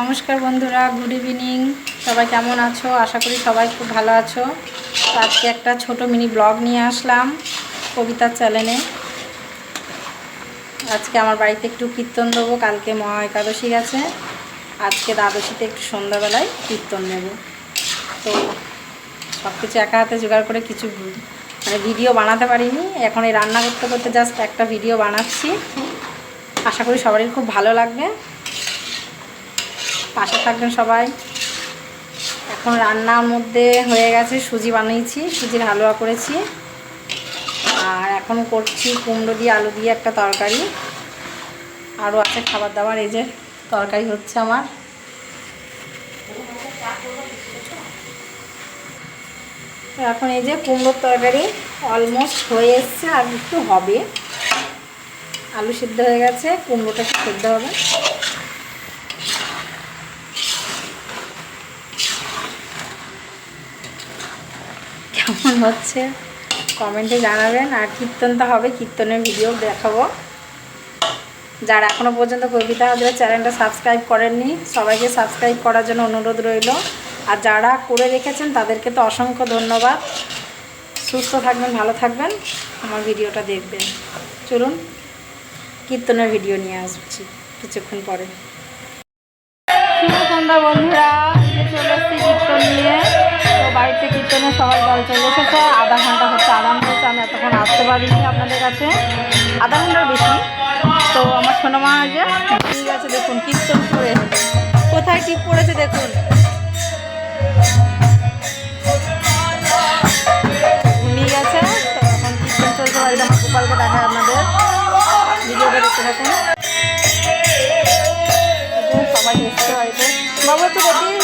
নমস্কার বন্ধুরা good evening সবাই কেমন আছো? আশা করি সবাই খুব ভালো আছো। আজকে একটা ছোট মিনি ব্লগ নিয়ে আসলাম কবিতার চ্যানেলে আজকে আমার বাড়িতে একটু কীর্তন দেবো, কালকে মহা একাদশী গেছে। আজকে দ্বাদশীতে একটু সন্ধ্যাবেলায় কীর্তন নেব। তো সব কিছু একা হাতে জোগাড় করে কিছু মানে ভিডিও বানাতে পারিনি। এখন এই রান্না করতে করতে জাস্ট একটা ভিডিও বানাচ্ছি। আশা করি সবারই খুব ভালো লাগবে। পাশে থাকবেন সবাই। এখন রান্নার মধ্যে হয়ে গেছে সুজি বানিয়েছি, সুজির হালুয়া করেছি। আর এখন করছি কুমড়ো দিয়ে আলু দিয়ে একটা তরকারি। আরও আছে খাবার দাবার, এই যে তরকারি হচ্ছে আমার। এখন এই যে কুমড়োর তরকারি অলমোস্ট হয়ে এসছে, আর একটু হবে। আলু সিদ্ধ হয়ে গেছে, কুমড়োটা সিদ্ধ হবে। কেমন হচ্ছে? কমেন্টে জানাবেন আর কীর্তনটা হবে, কীর্তনের ভিডিও দেখাবো। যারা এখনও পর্যন্ত কবিতা হাজার চ্যানেলটা সাবস্ক্রাইব করেননি, সবাইকে সাবস্ক্রাইব করার জন্য অনুরোধ রইল। আর যারা করে রেখেছেন, তাদেরকে তো অসংখ্য ধন্যবাদ। সুস্থ থাকবেন, ভালো থাকবেন। আমার ভিডিওটা দেখবেন। চলুন, কীর্তনের ভিডিও নিয়ে আসছি কিছুক্ষণ পরে। বন্ধুরা, চলে এসেছি কীর্তন নিয়ে। তো কীর্তনে সবাই দল চলে এসেছে। আধা ঘণ্টা হচ্ছে ঘণ্টা হচ্ছে, আমি এতক্ষণ আসতে পারিনি আপনাদের কাছে। আধা ঘণ্টার বেশি। তো আমার সোনামা যে ঠিক আছে, দেখুন কীর্তন করে কোথায় টিপ পড়েছে দেখুন। গেছে, তো এখন আপনাদের। দেখতে সবাই এসছে বাড়িতে। বাবু, একটু দেখি